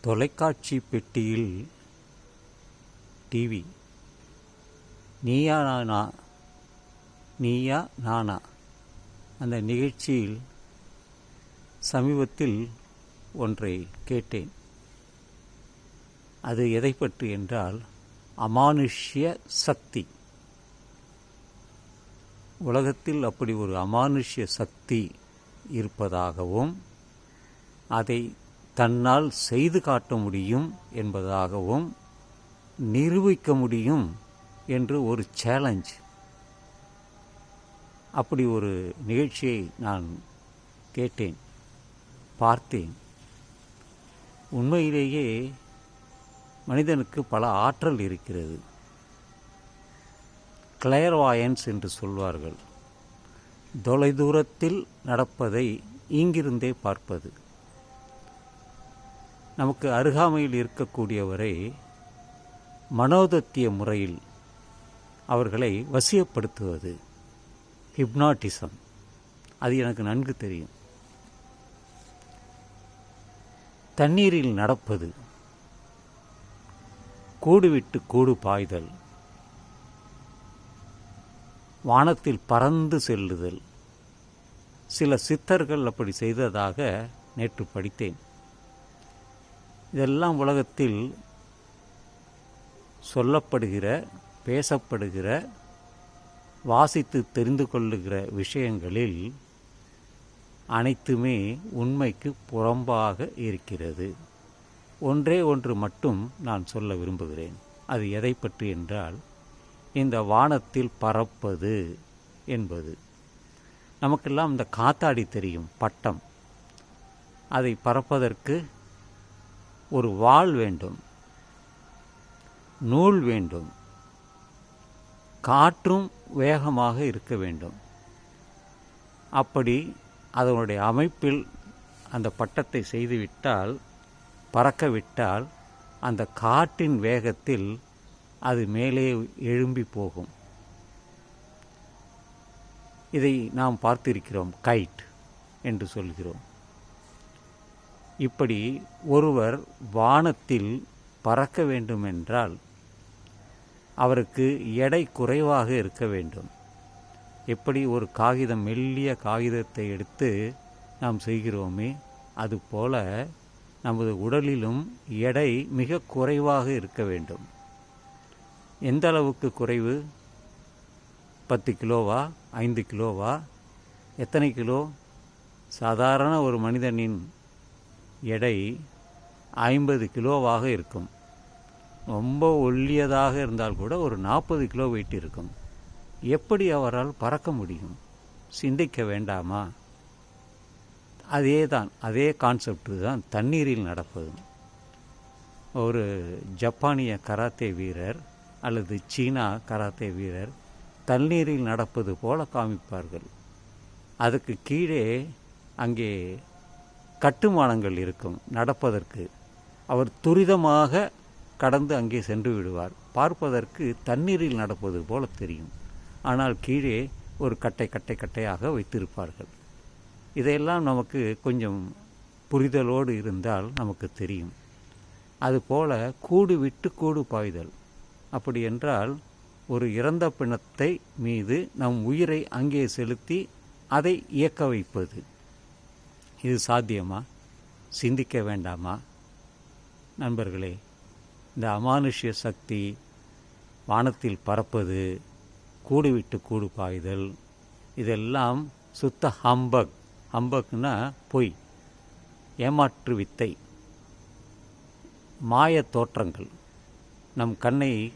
தொலைக்காட்சி பெட்டியில் டிவி. நீயா நானா? நீயா நானா? அந்த நிகழ்ச்சியில் சமீபத்தில் ஒன்றை கேட்டேன். அது எதை பற்றி என்றால் அமானுஷ்ய சக்தி. உலகத்தில் அப்படி ஒரு அமானுஷ்ய சக்தி இருப்பதாகவும் அதை தன்னால் செய்து காட்ட முடியும் என்பதாகவும் நிரூபிக்க முடியும் என்று ஒரு சேலஞ்ச் அப்படி ஒரு நிகழ்ச்சியை நான் கேட்டேன் பார்த்தேன். உண்மையிலேயே மனிதனுக்கு பல ஆற்றல் இருக்கிறது. கிளேர்வாயன்ஸ் என்று சொல்வார்கள். தொலைதூரத்தில் நடப்பதை இங்கிருந்தே பார்ப்பது. நமக்கு அருகாமையில் இருக்கக்கூடியவரை மனோதத்திய முறையில் அவர்களை வசியப்படுத்துவது. ஹிப்னாட்டிசம். அது எனக்கு நன்கு தெரியும். தண்ணீரில் நடப்பது. கூடு விட்டு கூடு பாய்தல். வானத்தில் பறந்து செல்லுதல். சில சித்தர்கள் அப்படி செய்ததாக நேற்று படித்தேன். இதெல்லாம் உலகத்தில் சொல்லப்படுகிற பேசப்படுகிற வாசித்து தெரிந்து கொள்ளுகிற விஷயங்களில் அனைத்துமே உண்மைக்கு புறம்பாக இருக்கிறது. ஒன்றே ஒன்று மட்டும் நான் சொல்ல விரும்புகிறேன். அது எதை பற்றி என்றால் இந்த வானத்தில் பறப்பது என்பது. நமக்கெல்லாம் இந்த காத்தாடி தெரியும் பட்டம். அதை பறப்பதற்கு ஒரு வாள் வேண்டும் நூல் வேண்டும் காற்றும் வேகமாக இருக்க வேண்டும். அப்படி அதனுடைய அமைப்பில் அந்த பட்டத்தை செய்துவிட்டால் பறக்கவிட்டால் அந்த காற்றின் வேகத்தில் அது மேலே எழும்பி போகும். இதை நாம் பார்த்திருக்கிறோம் கைட் என்று சொல்கிறோம். இப்படி ஒருவர் வானத்தில் பறக்க வேண்டுமென்றால் அவருக்கு எடை குறைவாக இருக்க வேண்டும். எப்படி ஒரு காகிதம் மெல்லிய காகிதத்தை எடுத்து நாம் செய்கிறோமே அதுபோல நமது உடலிலும் எடை மிக குறைவாக இருக்க வேண்டும். எந்த அளவுக்கு குறைவு? பத்து கிலோவா? ஐந்து கிலோவா? எத்தனை கிலோ? சாதாரண ஒரு மனிதனின் எடை ஐம்பது கிலோவாக இருக்கும். ரொம்ப ஒல்லியதாக இருந்தால் கூட ஒரு நாற்பது கிலோ வெயிட் இருக்கும். எப்படி அவரால் பறக்க முடியும்? சிந்திக்க வேண்டாமா? அதே தான் அதே கான்செப்ட் தான் தண்ணீரில் நடப்பது ஒரு ஜப்பானிய கராத்தே வீரர் அல்லது சீனா கராத்தே வீரர் தண்ணீரில் நடப்பது போல காமிப்பார்கள். அதுக்கு கீழே அங்கே கட்டுமானங்கள் இருக்கும் நடப்பதற்கு. அவர் துரிதமாக கடந்து அங்கே சென்று விடுவார். பார்ப்பதற்கு தண்ணீரில் நடப்பது போல தெரியும். ஆனால் கீழே ஒரு கட்டை கட்டை கட்டையாக வைத்திருப்பார்கள். இதையெல்லாம் நமக்கு கொஞ்சம் புரிதலோடு இருந்தால் நமக்கு தெரியும். அதுபோல கூடு விட்டு கூடு பாய்தல். அப்படி என்றால் ஒரு இறந்த பிணத்தை மீது நம் உயிரை அங்கே செலுத்தி அதை இயக்க வைப்பது. இது சாத்தியமா? சிந்திக்க வேண்டாமா? நண்பர்களே இந்த அமானுஷ்ய சக்தி வானத்தில் பறப்பது கூடு விட்டு கூடு பாய்தல் இதெல்லாம் சுத்த ஹம்பக். ஹம்பக்னா பொய். ஏமாற்று வித்தை. மாய தோற்றங்கள். நம் கண்ணை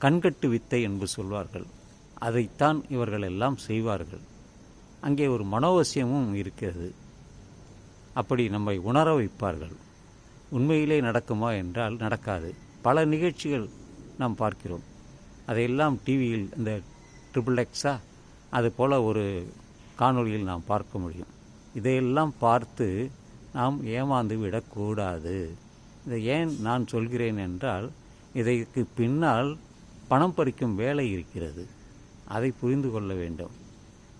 கண்கட்டு வித்தை என்று சொல்வார்கள். அதைத்தான் இவர்கள் எல்லாம் செய்வார்கள். அங்கே ஒரு மனோவசியமும் இருக்கிறது. அப்படி நம்மை உணர வைப்பார்கள். உண்மையிலே நடக்குமா என்றால் நடக்காது. பல நிகழ்ச்சிகள் நாம் பார்க்கிறோம். அதையெல்லாம் டிவியில் இந்த ட்ரிபிள் எக்ஸா அது போல் ஒரு காணொளியில் நாம் பார்க்க முடியும். இதையெல்லாம் பார்த்து நாம் ஏமாந்து விடக்கூடாது. இதை ஏன் நான் சொல்கிறேன் என்றால் இதற்கு பின்னால் பணம் பறிக்கும் வேலை இருக்கிறது. அதை புரிந்து கொள்ள வேண்டும்.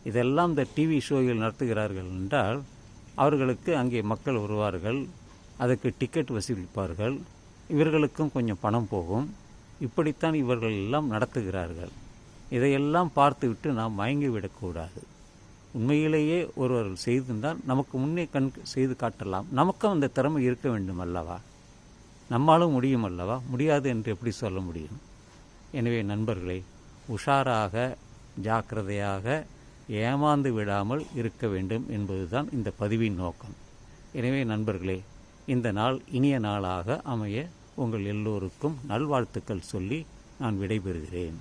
இதெல்லாம் இந்த டிவி ஷோவில் நடத்துகிறார்கள் என்றால் அவர்களுக்கு அங்கே மக்கள் வருவார்கள் அதுக்கு டிக்கெட் வசூலிப்பார்கள் இவர்களுக்கும் கொஞ்சம் பணம் போகும். இப்படித்தான் இவர்கள் எல்லாம் நடத்துகிறார்கள். இதையெல்லாம் பார்த்துவிட்டு நாம் மயங்கி விடக்கூடாது உண்மையிலேயே ஒருவர் செய்திருந்தால் நமக்கு முன்னே கண் செய்து காட்டலாம். நமக்கும் அந்த திறமை இருக்க வேண்டும் அல்லவா? நம்மாலும் முடியும் அல்லவா? முடியாது என்று எப்படி சொல்ல முடியும்? எனவே நண்பர்களே உஷாராக ஜாக்கிரதையாக ஏமாந்து விடாமல் இருக்க வேண்டும் என்பதுதான் இந்த பதிவின் நோக்கம். எனவே நண்பர்களே இந்த நாள் இனிய நாளாக அமைய உங்கள் எல்லோருக்கும் நல்வாழ்த்துக்கள் சொல்லி நான் விடைபெறுகிறேன்.